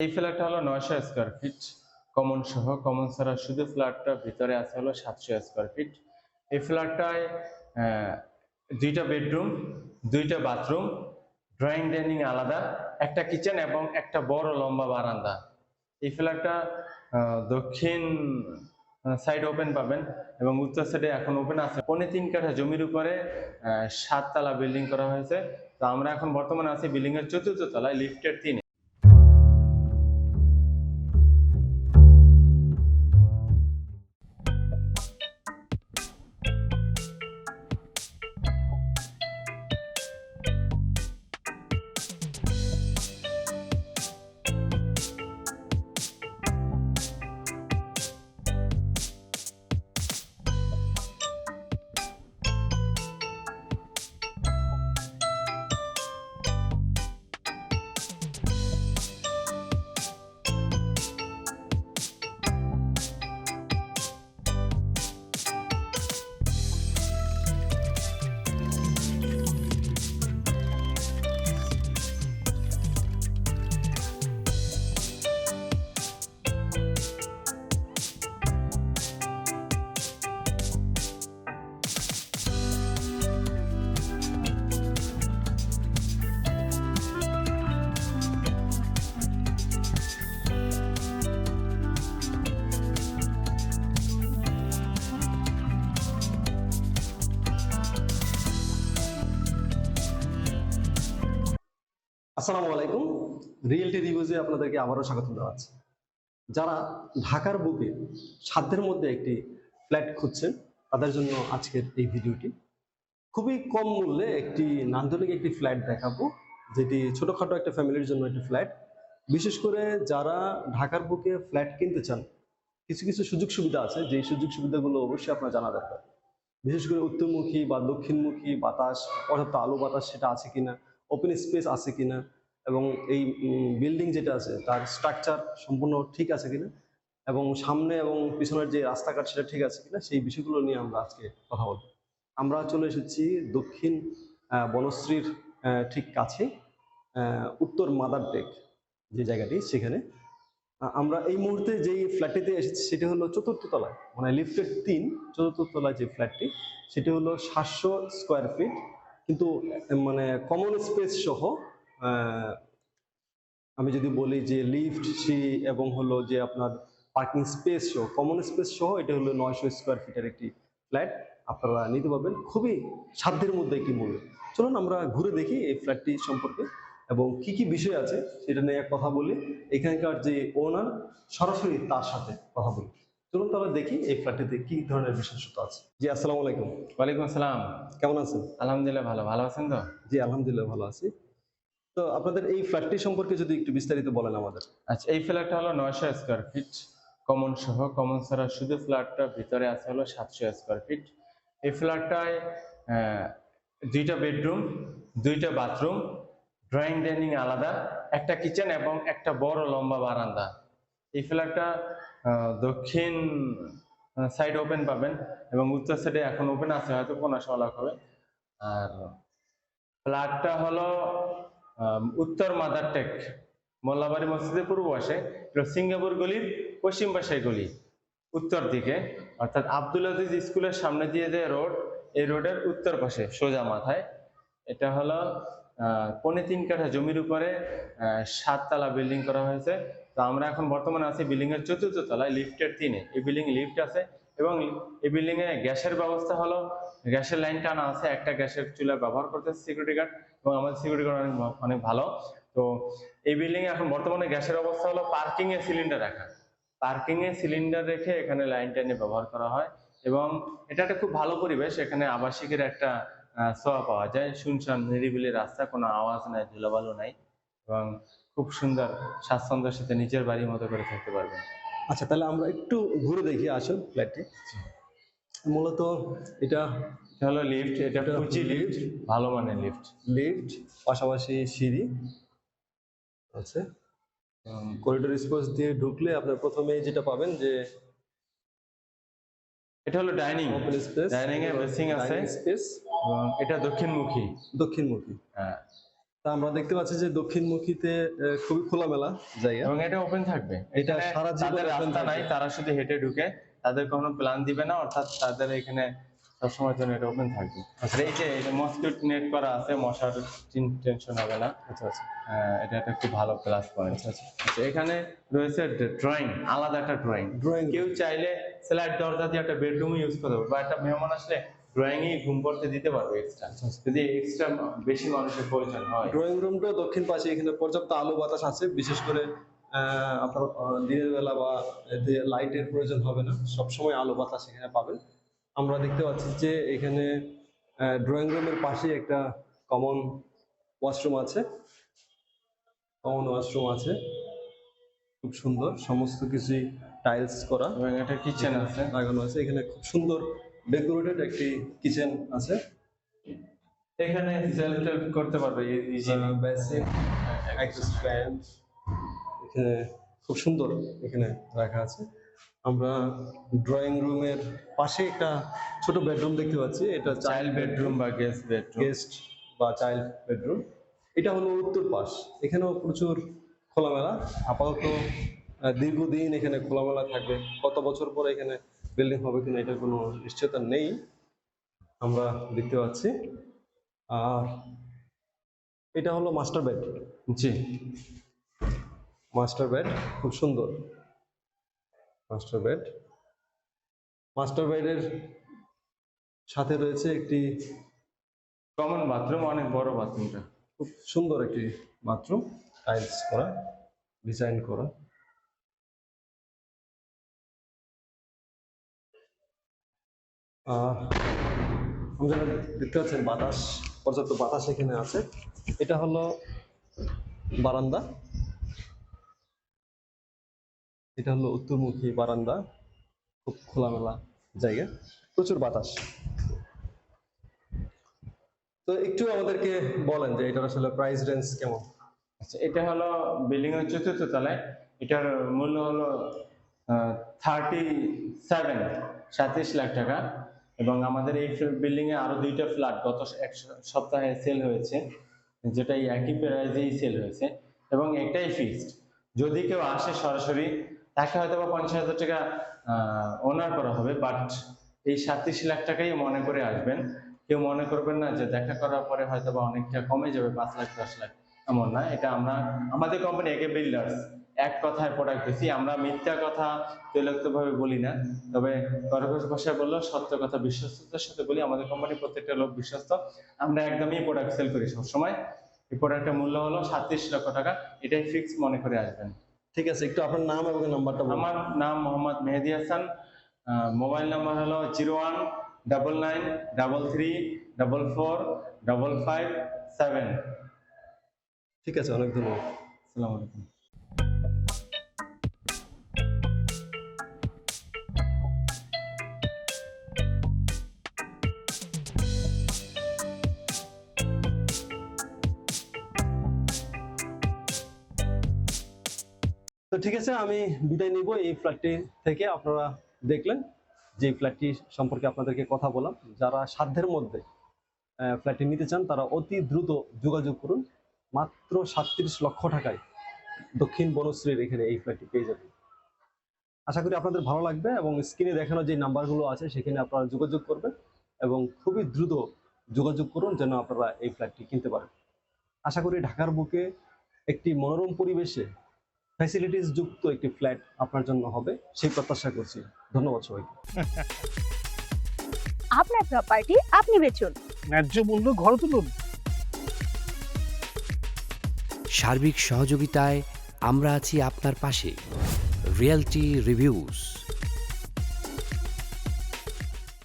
এই ফ্ল্যাটটা হলো নয়শো স্কোয়ার ফিট কমন সহ কমন ছাড়া শুধু ফ্ল্যাটটা ভিতরে আছে হলো সাতশো স্কোয়ার ফিট এই ফ্ল্যাটটায় দুইটা বেডরুম দুইটা বাথরুম ড্রয়িং ডাইনিং আলাদা, একটা কিচেন এবং একটা বড় লম্বা বারান্দা। এই ফ্ল্যাটটা দক্ষিণ সাইড ওপেন পাবেন এবং উত্তর সাইডে এখন ওপেন আছে। পনে তিন কাঠা জমির উপরে সাততলা বিল্ডিং করা হয়েছে। তো আমরা এখন বর্তমানে আছি বিল্ডিং এর চতুর্থ তলায় লিফটের তিনে। আসসালামু আলাইকুম। রিয়েলটি রিভিউজে আপনাদেরকে আবারও স্বাগত জানাচ্ছি। যারা ঢাকার বুকে সাধ্যের মধ্যে একটি ফ্ল্যাট খুঁজছেন, তাদের জন্য আজকের এই ভিডিওটি। খুবই কম মূল্যে একটি নান্দনিক একটি ফ্ল্যাট দেখাবো, যেটি ছোটোখাটো একটা ফ্যামিলির জন্য একটি ফ্ল্যাট বিশেষ করে যারা ঢাকার বুকে ফ্ল্যাট কিনতে চান, কিছু কিছু সুযোগ সুবিধা আছে, যেই সুযোগ সুবিধাগুলো অবশ্যই আপনার জানা দরকার। বিশেষ করে উত্তরমুখী বা দক্ষিণমুখী বাতাস, অর্থাৎ আলো বাতাস, সেটা আছে কিনা ওপেন স্পেস আছে কিনা এবং এই বিল্ডিং যেটা আছে, তার স্ট্রাকচার সম্পূর্ণ ঠিক আছে কিনা এবং সামনে এবং পিছনের যে রাস্তাঘাট সেটা ঠিক আছে কিনা, সেই বিষয়গুলো নিয়ে আমরা আজকে কথা বলব। আমরা চলে এসেছি দক্ষিণ বনশ্রীর ঠিক কাছে উত্তর মাদার টেক যে জায়গাটি সেখানে। আমরা এই মুহূর্তে যেই ফ্ল্যাটটিতে এসেছি সেটি হলো চতুর্থ তলায় মানে লিফটের তিন চতুর্থ তলায় যে ফ্ল্যাটটি সেটি হলো সাতশো স্কোয়ার ফিট কিন্তু মানে কমন স্পেস সহ আমি যদি বলি যে লিফট সিঁড়ি এবং হলো যে আপনার পার্কিং স্পেস সহ কমন স্পেস সহ এটা হলো নয়শো স্কোয়ার ফিটের একটি ফ্ল্যাট। আপনারা নিতে পারবেন। খুবই সাধ্যের মধ্যে একটি মূল্য চলুন আমরা ঘুরে দেখি এই ফ্ল্যাটটি সম্পর্কে এবং কি কি বিষয় আছে সেটা নিয়ে কথা বলি। এখানকার যে ওনার সরাসরি তার সাথে কথা বলি। চলুন তাহলে দেখি এই ফ্ল্যাটটিতে কি ধরনের বিশেষত্ব আছে। জি আসসালামু আলাইকুম। ওয়ালাইকুম আসসালাম। কেমন আছেন? আলহামদুলিল্লাহ ভালো। ভালো আছেন তো? জি আলহামদুলিল্লাহ ভালো আছি। তো আপনাদের এই ফ্ল্যাটটি সম্পর্কে যদি একটু বিস্তারিত বলেন আমাদের। আচ্ছা এই ফ্ল্যাটটা হলো নয়শো স্কোয়ার ফিট কমন সহ। কমন ছাড়া শুধু ফ্ল্যাটটা ভিতরে আছে হলো সাতশো স্কোয়ার ফিট এই ফ্ল্যাটটায় দুইটা বেডরুম দুইটা বাথরুম ড্রয়িং ডাইনিং আলাদা, একটা কিচেন এবং একটা বড় লম্বা বারান্দা। এই ফ্ল্যাটটা দক্ষিণ সাইড ওপেন পাবেন এবং উত্তর সাইডে এখন ওপেন আছে, হয়তো কোনো সময় হবে। আর ফ্ল্যাটটা হলো উত্তর মাদার টেক, মোল্লাবাড়ি মসজিদের পূর্ব পাশে সিঙ্গাপুর গলির পশ্চিম পাশে গলি, উত্তর দিকে। অর্থাৎ আব্দুল আজিজ স্কুলের সামনে দিয়ে যে রোড, এই রোডের উত্তর পাশে, সোজা মাথায়। এটা হলো পৌনে তিন কাঠা জমির উপরে সাততলা বিল্ডিং করা হয়েছে। তো আমরা এখন বর্তমানে আছি বিল্ডিং এর চতুর্থ তলায়, লিফটের তিনে। এই বিল্ডিং লিফট আছে এবং এই বিল্ডিং এ গ্যাসের ব্যবস্থা হলো। গ্যাসের লাইন টানা আছে, একটা গ্যাসের চুলা ব্যবহার করতে সিকিউরিটি গার্ড এবং আমাদের সিকিউরিটি গার্ড অনেক অনেক ভালো। তো এই বিল্ডিং এ এখন বর্তমানে গ্যাসের অবস্থা হলো পার্কিং এ সিলিন্ডার রাখা। পার্কিং এ সিলিন্ডার রেখে এখানে লাইন টাইনে ব্যবহার করা হয় এবং এটা একটা খুব ভালো পরিবেশ। এখানে আবাসিকের একটা ছোঁয়া পাওয়া যায়। শুনশান, নিরিবিলি রাস্তা, কোনো আওয়াজ নাই, ধুলাবালু নাই এবং খুব সুন্দর, স্বাচ্ছন্দ্যের সাথে নিজের বাড়ির মতো করে থাকতে পারবেন। আচ্ছা তাহলে আমরা একটু ঘুরে দেখি আসুন ফ্ল্যাটটি মূলত এটা হলো লিফট এটা ফুচি লিফট ভালো মানের লিফট লিফট পাশাপাশি সিঁড়ি আছে। করিডোর স্পেস দিয়ে ঢুকলে আপনার প্রথমে যেটা পাবেন যে এটা হলো ডাইনিং ওপেন স্পেস Dining এ basin আছে। স্পেস এবং এটা দক্ষিণমুখী। দক্ষিণমুখী। হ্যাঁ। আমরা দেখতে পাচ্ছি যে দক্ষিণমুখীতে খুবই খোলামেলা জায়গা। এবং এটা ওপেন থাকবে। এটা সারা জীবন রাস্তা নাই তারা শুধু হেঁটে ঢুকে তাদের কোনো প্ল্যান দিবে না অর্থাৎ তাদের এখানে সবসময় জন্য এটা ওপেন থাকবে। আর এই যে এটা মসকিউট নেট করা আছে মশার টেনশন হবে না। আচ্ছা আচ্ছা। এটা একটা খুব ভালো প্লাস পয়েন্ট আচ্ছা এখানে রয়েছে ড্রয়িং আলাদা একটা ড্রয়িং ড্রয়িং কেউ চাইলে স্লাইড দরজা দিয়ে একটা বেডরুম ইউজ করতে পারবে বা একটা মেহমান আসলে ড্রয়িং এ ঘুম পড়তে দিতে পারবে এক্সট্রা যদি এক্সট্রা বেশি মানুষের প্রয়োজন হয়। ড্রয়িং রুমটা দক্ষিণ পাশে এখানে পর্যাপ্ত আলো বাতাস আছে। বিশেষ করে আপনার দিনের বেলা বা লাইটের প্রয়োজন হবে না। সবসময় আলো বাতাস এখানে পাবেন। আমরা দেখতে পাচ্ছি যে এখানে ড্রয়িং রুমের পাশে একটা কমন ওয়াশরুম আছে। কমন ওয়াশরুম আছে। খুব সুন্দর। সমস্ত কিছুই টাইলস করা। এবং একটা কিচেন আছে। লাগানো আছে। এখানে খুব সুন্দর ডেকোরেটেড একটি কিচেন আছে। এখানে সেলফ টেলফ করতে পারবে ইজিলি বেসিন অ্যাক্সেস ফ্যান এখানে খুব সুন্দর এখানে রাখা আছে। আমরা ড্রয়িং রুমের পাশে একটা ছোট বেডরুম দেখতে পাচ্ছি। এটা চাইল্ড বেডরুম বা গেস্ট বেডরুম গেস্ট বা চাইল্ড বেডরুম এটা হলো উত্তর পাশ। এখানেও প্রচুর খোলামেলা। আপাতত দীর্ঘদিন এখানে খোলামেলা থাকবে। কত বছর পরে এখানে বিল্ডিং হবে কিনা এটার কোনো নিশ্চয়তা নেই, আমরা দেখতে পাচ্ছি। আর এটা হলো মাস্টার বেড জি। মাস্টার বেড খুব সুন্দর। মাস্টার বেড মাস্টার বেডের সাথে রয়েছে একটি কমন বাথরুম অনেক বড় বাথরুমটা খুব সুন্দর একটি বাথরুম টাইলস করা ডিজাইন করা। আপনারা দেখতে পাচ্ছেন বাতাস, পর্যাপ্ত বাতাস এখানে আছে। এটা হলো বারান্দা। এটা হলো উত্তরমুখী বারান্দা, খুব খোলামেলা জায়গা, প্রচুর বাতাস। তো একটু আমাদেরকে বলেন যে এটার আসলে প্রাইস রেঞ্জ কেমন? আচ্ছা এটা হলো বিল্ডিং এর চতুর্থ তলায়। এটার মূল্য হলো থার্টি সেভেন সাঁত্রিশ লাখ টাকা। এবং আমাদের এই বিল্ডিং এ আরও দুইটা ফ্ল্যাট গত এক সপ্তাহে সেল হয়েছে, যেটা একই প্রাইজেই সেল হয়েছে এবং একটাই ফিক্সড যদি কেউ আসে সরাসরি, তাকে হয়তো বা পঞ্চাশ হাজার টাকা ওনার করা হবে বাট এই সাতত্রিশ লাখ টাকাই মনে করে আসবেন। কেউ মনে করবেন না যে দেখা করার পরে হয়তো বা অনেকটা কমে যাবে, পাঁচ লাখ, দশ লাখ, এমন না। এটা আমরা, আমাদের কোম্পানি একে বিল্ডার্স এক কথায় প্রোডাক্ট বেশি আমরা মিথ্যা কথা তৈলাক্ত ভাবে বলি না। তবে কর্কশ ভাষায় বললেও সত্য কথা বিশ্বস্ততার সাথে বলি আমাদের কোম্পানি প্রত্যেকটা লোক বিশ্বস্ত। আমরা একদমই প্রোডাক্ট সেল করি সবসময়। এই প্রোডাক্টের মূল্য হলো সাতত্রিশ লক্ষ টাকা। এটাই ফিক্স মনে করে আসবেন। ঠিক আছে একটু আপনার নাম এবং নাম্বারটা আমার নাম মোহাম্মদ মেহেদি হাসান। মোবাইল নাম্বার হলো zero one double nine double three double four double five seven. ঠিক আছে অনেক ধন্যবাদ। আসসালামু আলাইকুম। তো ঠিক আছে, আমি বিদায় নিব এই ফ্ল্যাটটি থেকে। আপনারা দেখলেন যে ফ্ল্যাটটি সম্পর্কে আপনাদেরকে কথা বললাম। যারা সাধ্যের মধ্যে ফ্ল্যাটটি নিতে চান, তারা অতি দ্রুত যোগাযোগ করুন। মাত্র সাতত্রিশ লক্ষ টাকায় দক্ষিণ বনশ্রীর এখানে এই ফ্ল্যাটটি পেয়ে যাবেন। আশা করি আপনাদের ভালো লাগবে এবং স্ক্রিনে দেখানো যে নাম্বারগুলো আছে, সেখানে আপনারা যোগাযোগ করবেন এবং খুবই দ্রুত যোগাযোগ করুন যেন আপনারা এই ফ্ল্যাটটি কিনতে পারেন। আশা করি ঢাকার বুকে একটি মনোরম পরিবেশে ফ্যাসিলিটিস যুক্ত একটি ফ্ল্যাট আপনার জন্য হবে সেই প্রত্যাশা করছি। ধন্যবাদ সবাইকে। আপনার প্রপার্টি আপনি বেচুন। ন্যায্য মূল্য ঘর তুলুন। সার্বিক সহযোগিতায় আমরা আছি আপনার পাশে। Realty reviews